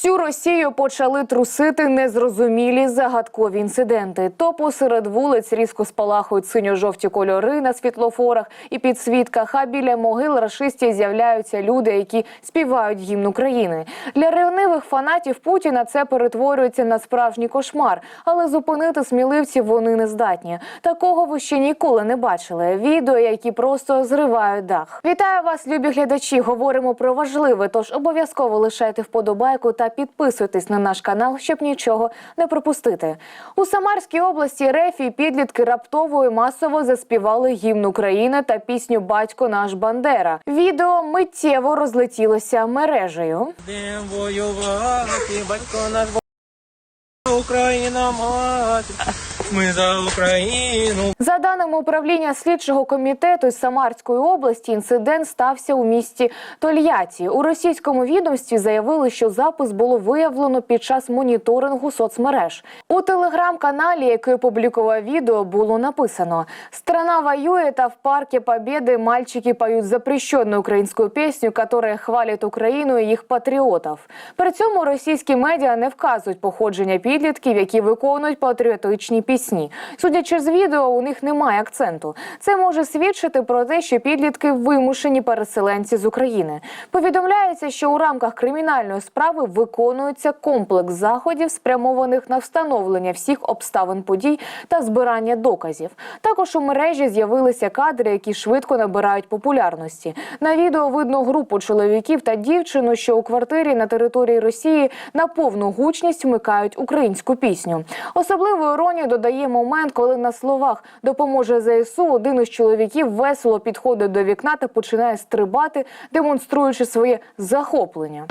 Всю Росію почали трусити незрозумілі загадкові інциденти. То посеред вулиць різко спалахують синьо-жовті кольори на світлофорах і підсвітках. А біля могил рашистів з'являються люди, які співають гімн України. Для ревнивих фанатів Путіна це перетворюється на справжній кошмар, але зупинити сміливців вони не здатні. Такого ви ще ніколи не бачили. Відео, які просто зривають дах. Вітаю вас, любі глядачі. Говоримо про важливе. Тож обов'язково лишайте вподобайку та підписуйтесь на наш канал, щоб нічого не пропустити. У Самарській області Рефі підлітки раптово і масово заспівали гімн України та пісню Батько наш Бандера. Відео миттєво розлетілося мережею. Воювати, батько наш Україна мати. Ми за Україну. За даними управління слідчого комітету з Самарської області, інцидент стався у місті Тольятті. У російському відомстві заявили, що запис було виявлено під час моніторингу соцмереж. У телеграм-каналі, який опублікував відео, було написано: «Страна воює, та в парке Побєди мальчики поють запрещенную українську пісню, яка хвалить Україну і їх патріотів. При цьому російські медіа не вказують походження підлітків, які виконують патріотичні пісні. Судячи з відео, у них немає акценту. Це може свідчити про те, що підлітки вимушені переселенці з України. Повідомляється, що у рамках кримінальної справи виконується комплекс заходів, спрямованих на встановлення всіх обставин подій та збирання доказів. Також у мережі з'явилися кадри, які швидко набирають популярності. На відео видно групу чоловіків та дівчину, що у квартирі на території Росії на повну гучність вмикають українську пісню. Особливу іронію додає момент, коли на словах допоможе ЗСУ один із чоловіків весело підходить до вікна та починає стрибати, демонструючи своє захоплення.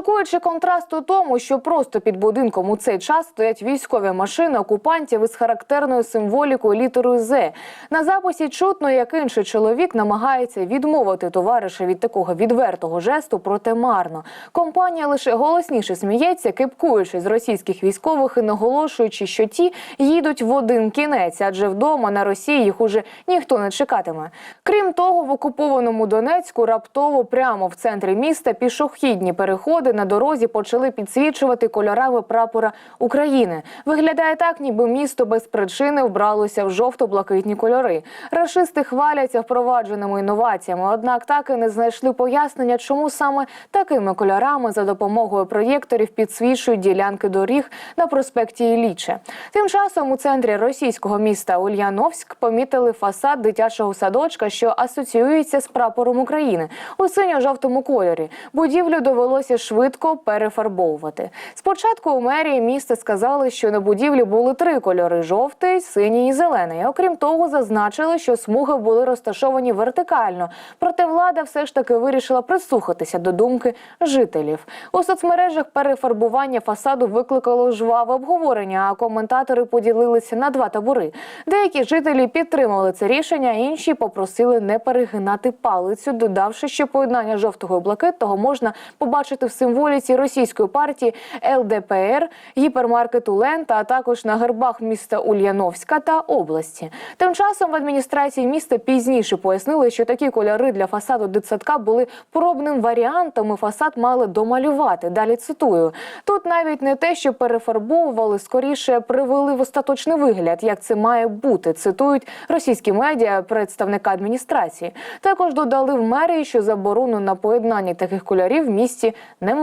Шокуючий контраст у тому, що просто під будинком у цей час стоять військові машини окупантів із характерною символікою літерою З. На записі чутно, як інший чоловік намагається відмовити товариша від такого відвертого жесту, проте марно. Компанія лише голосніше сміється, кипкуючи з російських військових і наголошуючи, що ті їдуть в один кінець, адже вдома на Росії їх уже ніхто не чекатиме. Крім того, в окупованому Донецьку раптово прямо в центрі міста пішохідні переходи на дорозі почали підсвічувати кольорами прапора України. Виглядає так, ніби місто без причини вбралося в жовто-блакитні кольори. Рашисти хваляться впровадженими інноваціями, однак так і не знайшли пояснення, чому саме такими кольорами за допомогою проєкторів підсвічують ділянки доріг на проспекті Ілліче. Тим часом у центрі російського міста Ульяновськ помітили фасад дитячого садочка, що асоціюється з прапором України у синьо-жовтому кольорі. Будівлю довелося швидко перефарбовувати. Спочатку у мерії міста сказали, що на будівлі були три кольори: жовтий, синій і зелений. Окрім того, зазначили, що смуги були розташовані вертикально. Проте влада все ж таки вирішила прислухатися до думки жителів. У соцмережах перефарбування фасаду викликало жваве обговорення, а коментатори поділилися на два табори. Деякі жителі підтримали це рішення, інші попросили не перегинати палицю, додавши, що поєднання жовтого і блакитного можна побачити в символіці російської партії ЛДПР, гіпермаркету Лента, а також на гербах міста Ульяновська та області. Тим часом в адміністрації міста пізніше пояснили, що такі кольори для фасаду дитсадка були пробним варіантом. і Фасад мали домалювати. Далі цитую: тут навіть не те, що перефарбовували, скоріше привели в остаточний вигляд, як це має бути. Цитують російські медіа представника адміністрації. Також додали в мерії, що заборону на поєднання таких кольорів в місті немає.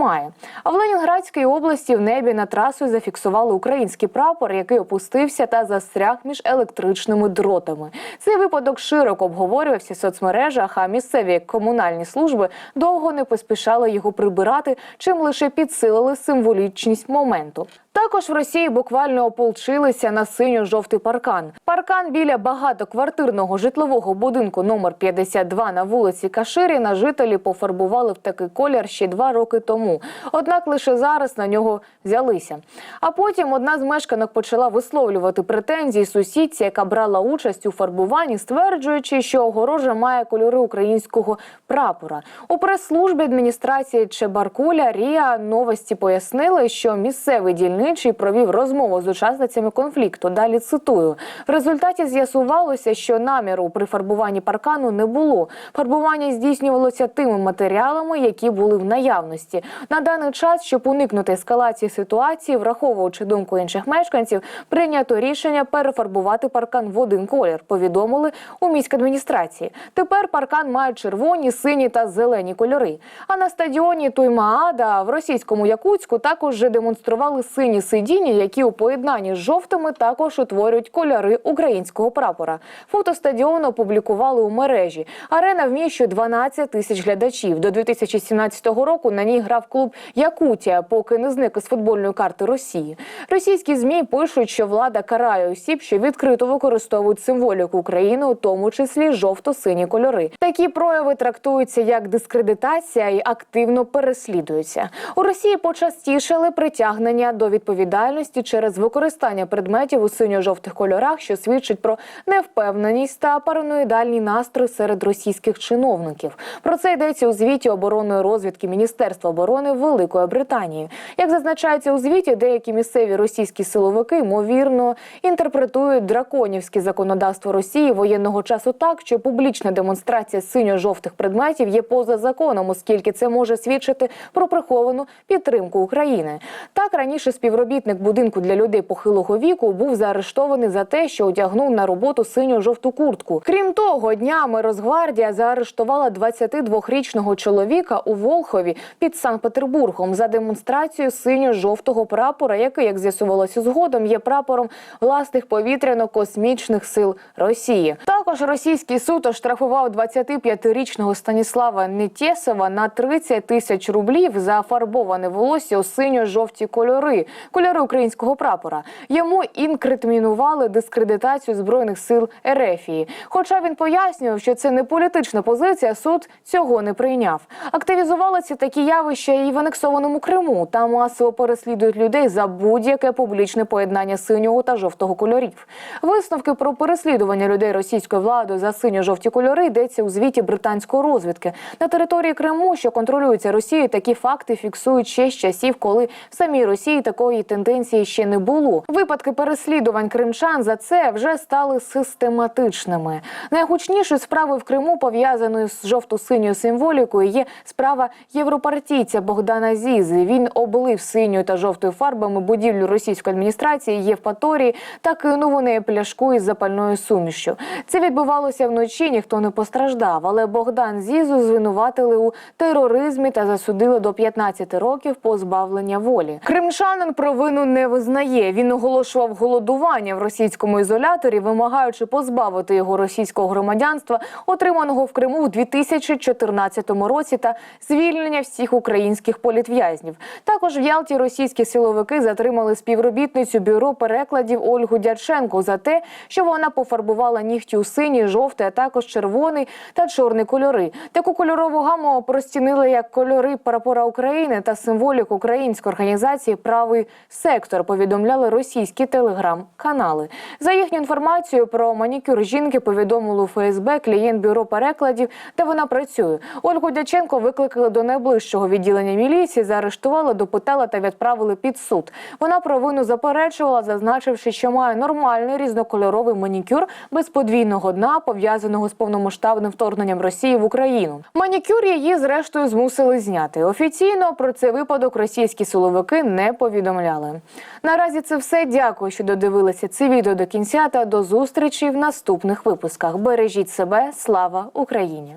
А в Ленінградській області в небі над трасою зафіксували український прапор, який опустився та застряг між електричними дротами. Цей випадок широко обговорювався в соцмережах, а місцеві комунальні служби довго не поспішали його прибирати, чим лише підсилили символічність моменту. Також в Росії буквально ополчилися на синьо-жовтий паркан. Паркан біля багатоквартирного житлового будинку номер 52 на вулиці Каширіна жителі пофарбували в такий колір ще два роки тому. Криму. Однак лише зараз на нього взялися. А потім одна з мешканок почала висловлювати претензії сусідці, яка брала участь у фарбуванні, стверджуючи, що огорожа має кольори українського прапора. У прес-службі адміністрації Чебаркуля Ріа новості пояснили, що місцевий дільничий провів розмову з учасницями конфлікту. Далі цитую: в результаті з'ясувалося, що наміру при фарбуванні паркану не було. Фарбування здійснювалося тими матеріалами, які були в наявності. На даний час, щоб уникнути ескалації ситуації, враховуючи думку інших мешканців, прийнято рішення перефарбувати паркан в один колір. Повідомили у міськадміністрації. Тепер паркан має червоні, сині та зелені кольори. А на стадіоні Туймаада в російському Якутську також вже демонстрували сині сидіння, які у поєднанні з жовтими також утворюють кольори українського прапора. Фото стадіону опублікували у мережі. Арена вміщує 12 тисяч глядачів. До 2017 року на ній грав клуб Якутія, поки не зник із футбольної карти Росії. Російські змі пишуть, що влада карає осіб, що відкрито використовують символіку України, у тому числі жовто-сині кольори. Такі прояви трактуються як дискредитація і активно переслідуються. У Росії почастішали притягнення до відповідальності через використання предметів у синьо-жовтих кольорах, що свідчить про невпевненість та параноїдальний настрой серед російських чиновників. Про це йдеться у звіті оборонної розвідки Міністерства оборони Великої Британії. Як зазначається у звіті, деякі місцеві російські силовики ймовірно інтерпретують драконівське законодавство Росії воєнного часу так, що публічна демонстрація синьо-жовтих предметів є поза законом, оскільки це може свідчити про приховану підтримку України. Так раніше співробітник будинку для людей похилого віку був заарештований за те, що одягнув на роботу синьо-жовту куртку. Крім того, днями Росгвардія заарештувала 22-річного чоловіка у Волхові під Санкт-Петербургом за демонстрацію синьо-жовтого прапора, який, як з'ясувалося згодом, є прапором власних повітряно-космічних сил Росії. Також російський суд оштрафував 25-річного Станіслава Нетєсова на 30 тисяч рублів за фарбоване волосся у синьо-жовті кольори, кольори українського прапора. Йому інкримінували дискредитацію збройних сил Ерефії. Хоча він пояснював, що це не політична позиція, суд цього не прийняв. Активізувалися такі явища і в анексованому Криму. Там масово переслідують людей за будь-яке публічне поєднання синього та жовтого кольорів. Висновки про переслідування людей російською владою за синьо-жовті кольори йдеться у звіті британської розвідки. На території Криму, що контролюється Росією, такі факти фіксують ще з часів, коли в самій Росії такої тенденції ще не було. Випадки переслідувань кримчан за це вже стали систематичними. Найгучнішою справою в Криму, пов'язаною з жовто-синьою символікою, є справа європартійця Богдана Зізи. Він облив синьою та жовтою фарбами будівлю російської адміністрації Євпаторії та кинув у неї пляшку із запальною сумішю. Це відбувалося вночі. Ніхто не постраждав. Але Богдан Зізу звинуватили у тероризмі та засудили до 15 років позбавлення волі. Кримчанин провину не визнає. Він оголошував голодування в російському ізоляторі, вимагаючи позбавити його російського громадянства, отриманого в Криму в 2014 році, та звільнення всіх українських політв'язнів. Також в Ялті російські силовики затримали співробітницю бюро перекладів Ольгу Дяченко за те, що вона пофарбувала нігті у синій, жовтий, а також червоний та чорний кольори. Таку кольорову гаму простінили як кольори прапора України та символік української організації Правий сектор. Повідомляли російські телеграм-канали. За їхню інформацією про манікюр жінки повідомили у ФСБ клієнт бюро перекладів, де вона працює. Ольгу Дяченко викликали до найближчого відділення міліції, заарештували, допитали та відправили під суд. Вона провину заперечувала, зазначивши, що має нормальний різнокольоровий манікюр без подвійного дна, пов'язаного з повномасштабним вторгненням Росії в Україну. Манікюр її зрештою змусили зняти. Офіційно про цей випадок російські силовики не повідомляли. Наразі це все. Дякую, що додивилися це відео до кінця та до зустрічі в наступних випусках. Бережіть себе, слава Україні!